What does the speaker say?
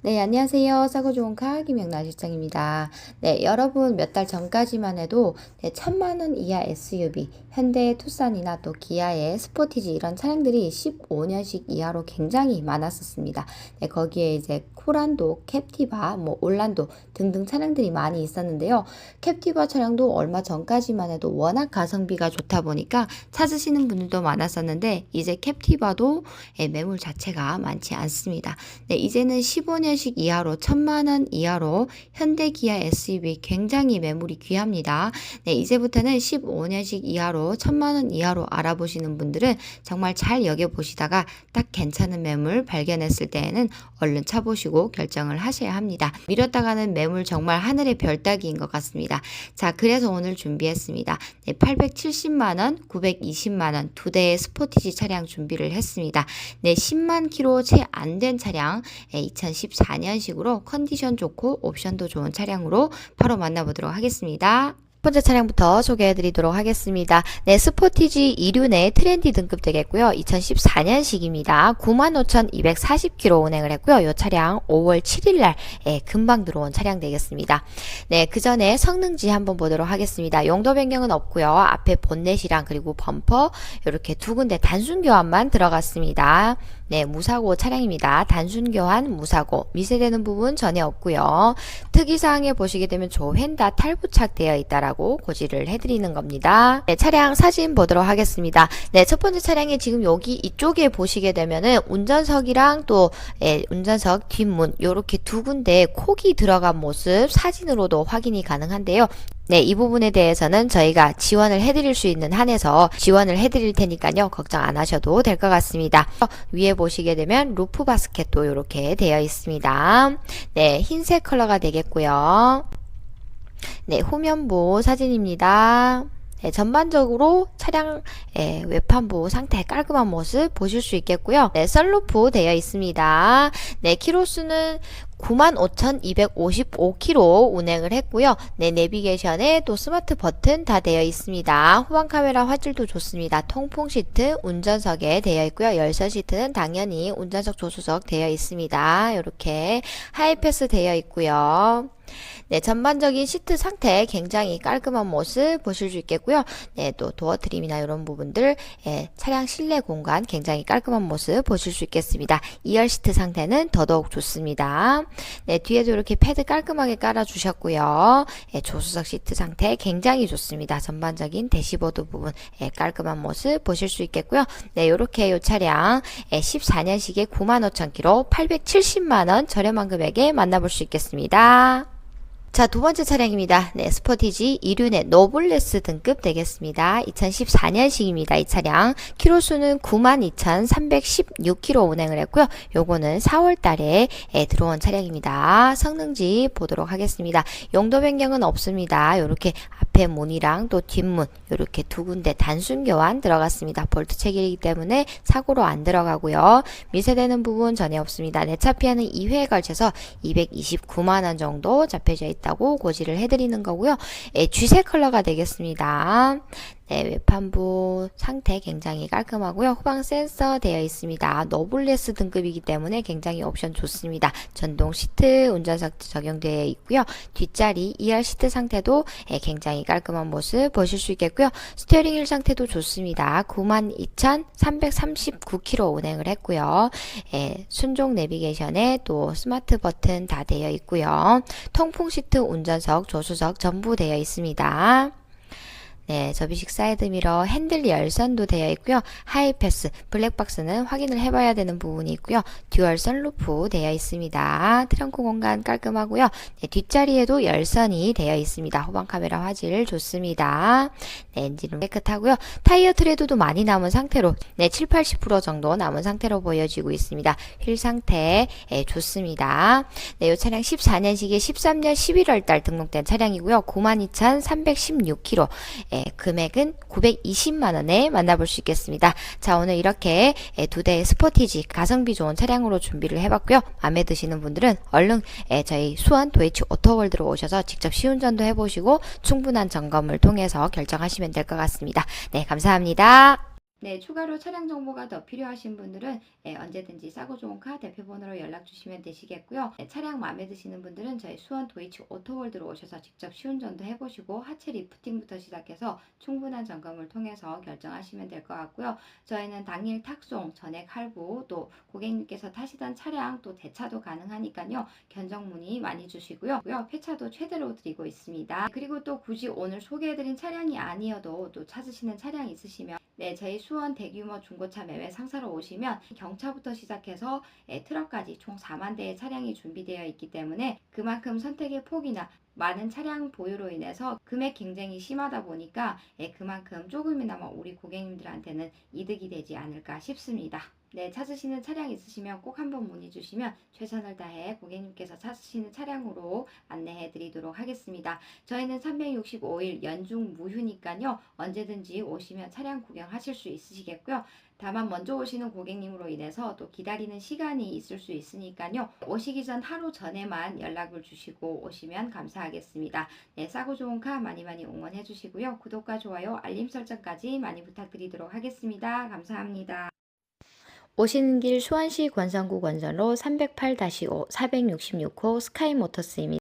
네, 안녕하세요. 싸고 좋은 카 김영란 실장입니다. 네, 여러분 몇 달 전까지만 해도 네, 천만 원 이하 SUV, 현대 투싼이나 또 기아의 스포티지 이런 차량들이 15년식 이하로 굉장히 많았었습니다. 네, 거기에 이제 코란도, 캡티바, 뭐 올란도 등등 차량들이 많이 있었는데요. 캡티바 차량도 얼마 전까지만 해도 워낙 가성비가 좋다 보니까 찾으시는 분들도 많았었는데 이제 캡티바도 예, 매물 자체가 많지 않습니다. 네, 이제는 15년 식 이하로 천만 원 이하로 현대 기아 SUV 굉장히 매물이 귀합니다. 네, 이제부터는 15년식 이하로 천만 원 이하로 알아보시는 분들은 정말 잘 여겨 보시다가 딱 괜찮은 매물 발견했을 때에는 얼른 차보시고 결정을 하셔야 합니다. 미뤘다가는 매물 정말 하늘의 별 따기인 것 같습니다. 자, 그래서 오늘 준비했습니다. 네, 870만 원, 920만 원 두 대의 스포티지 차량 준비를 했습니다. 네, 10만 킬로 채 안 된 차량 2014 년식으로 컨디션 좋고 옵션도 좋은 차량으로 바로 만나보도록 하겠습니다. 첫 번째 차량부터 소개해 드리도록 하겠습니다. 네, 스포티지 2륜의 트렌디 등급 되겠고요. 2014년식입니다. 95,240km 운행을 했고요. 이 차량 5월 7일 날 예, 금방 들어온 차량 되겠습니다. 네, 그 전에 성능지 한번 보도록 하겠습니다. 용도 변경은 없고요. 앞에 본넷이랑 그리고 범퍼 이렇게 두 군데 단순 교환만 들어갔습니다. 네, 무사고 차량입니다. 단순 교환 무사고 미세되는 부분 전혀 없고요. 특이사항에 보시게 되면 조펜다 탈부착 되어 있다라 고 고지를 해드리는 겁니다. 네, 차량 사진 보도록 하겠습니다. 네, 첫 번째 차량이 지금 여기 이쪽에 보시게 되면은 운전석이랑 또 예, 운전석 뒷문 요렇게 두 군데 콕이 들어간 모습 사진으로도 확인이 가능한데요. 네, 이 부분에 대해서는 저희가 지원을 해드릴 수 있는 한에서 지원을 해드릴 테니까요. 걱정 안 하셔도 될 것 같습니다. 위에 보시게 되면 루프 바스켓도 이렇게 되어 있습니다. 네, 흰색 컬러가 되겠고요. 네, 후면부 사진입니다. 네, 전반적으로 차량 예, 외판부 상태 깔끔한 모습 보실 수 있겠고요. 네, 썰루프 되어 있습니다. 네, 키로수는 95,255km 운행을 했고요. 네, 내비게이션에 또 스마트 버튼 다 되어 있습니다. 후방 카메라 화질도 좋습니다. 통풍 시트 운전석에 되어 있고요. 열선 시트는 당연히 운전석 조수석 되어 있습니다. 이렇게 하이패스 되어 있고요. 네, 전반적인 시트 상태 굉장히 깔끔한 모습 보실 수 있겠고요. 네, 또 도어 트림이나 이런 부분들, 예, 차량 실내 공간 굉장히 깔끔한 모습 보실 수 있겠습니다. 2열 시트 상태는 더더욱 좋습니다. 네, 뒤에도 이렇게 패드 깔끔하게 깔아주셨고요. 예, 조수석 시트 상태 굉장히 좋습니다. 전반적인 대시보드 부분 예, 깔끔한 모습 보실 수 있겠고요. 네, 이렇게 이 차량 예, 14년식에 95,000km 870만 원 저렴한 금액에 만나볼 수 있겠습니다. 자, 두 번째 차량입니다. 네, 스포티지 2륜의 노블레스 등급 되겠습니다. 2014년식입니다. 이 차량. 키로수는 92,316km 운행을 했고요. 요거는 4월 달에 예, 들어온 차량입니다. 성능지 보도록 하겠습니다. 용도 변경은 없습니다. 요렇게 앞에 문이랑 또 뒷문 요렇게 두 군데 단순 교환 들어갔습니다. 볼트 체결이기 때문에 사고로 안 들어가고요. 미세되는 부분 전혀 없습니다. 내차 피하는 2회에 걸쳐서 229만원 정도 잡혀져 있다고 고지를 해드리는 거고요. 예, 쥐색 컬러가 되겠습니다. 네, 외판부 상태 굉장히 깔끔하고요. 후방 센서 되어 있습니다. 너블레스 등급이기 때문에 굉장히 옵션 좋습니다. 전동 시트 운전석 적용되어 있고요. 뒷자리 2열 시트 상태도 예, 굉장히 깔끔한 모습 보실 수 있겠고요. 스티어링 휠 상태도 좋습니다. 92,339km 운행을 했고요. 예, 순종 내비게이션에 또 스마트 버튼 다 되어 있고요. 통풍 시트 운전석 조수석 전부 되어 있습니다. 네, 접이식 사이드미러 핸들 열선도 되어 있고요. 하이패스, 블랙박스는 확인을 해봐야 되는 부분이 있고요. 듀얼 선루프 되어 있습니다. 트렁크 공간 깔끔하고요. 네, 뒷자리에도 열선이 되어 있습니다. 후방 카메라 화질 좋습니다. 네, 엔진은 깨끗하고요. 타이어 트레드도 많이 남은 상태로 네, 7, 80% 정도 남은 상태로 보여지고 있습니다. 휠 상태 예, 좋습니다. 네, 이 차량 14년식에 13년 11월 달 등록된 차량이고요. 92,316km 예, 금액은 920만 원에 만나볼 수 있겠습니다. 자, 오늘 이렇게 예, 두 대의 스포티지 가성비 좋은 차량으로 준비를 해봤고요. 마음에 드시는 분들은 얼른 예, 저희 수원 도이치 오토월드로 오셔서 직접 시운전도 해보시고 충분한 점검을 통해서 결정하시면 될 것 같습니다. 네, 감사합니다. 네, 추가로 차량 정보가 더 필요하신 분들은 예, 언제든지 싸고 좋은 카 대표번호로 연락 주시면 되시겠고요. 예, 차량 마음에 드시는 분들은 저희 수원 도이치 오토월드로 오셔서 직접 시운전도 해보시고 하체 리프팅부터 시작해서 충분한 점검을 통해서 결정하시면 될 것 같고요. 저희는 당일 탁송, 전액 할부, 또 고객님께서 타시던 차량 또 대차도 가능하니까요. 견적 문의 많이 주시고요. 폐차도 최대로 드리고 있습니다. 그리고 또 굳이 오늘 소개해드린 차량이 아니어도 또 찾으시는 차량 있으시면 네, 저희 수원 대규모 중고차 매매 상사로 오시면 경차부터 시작해서 예, 트럭까지 총 4만 대의 차량이 준비되어 있기 때문에 그만큼 선택의 폭이나 많은 차량 보유로 인해서 금액 경쟁이 심하다 보니까 예, 그만큼 조금이나마 우리 고객님들한테는 이득이 되지 않을까 싶습니다. 네, 찾으시는 차량 있으시면 꼭 한번 문의 주시면 최선을 다해 고객님께서 찾으시는 차량으로 안내해 드리도록 하겠습니다. 저희는 365일 연중 무휴니까요. 언제든지 오시면 차량 구경하실 수 있으시겠고요. 다만 먼저 오시는 고객님으로 인해서 또 기다리는 시간이 있을 수 있으니까요. 오시기 전 하루 전에만 연락을 주시고 오시면 감사하겠습니다. 네, 싸고 좋은 카 많이 많이 응원해 주시고요. 구독과 좋아요, 알림 설정까지 많이 부탁드리도록 하겠습니다. 감사합니다. 오시는 길 수원시 권선구 권선로 308-5 466호 스카이모터스입니다.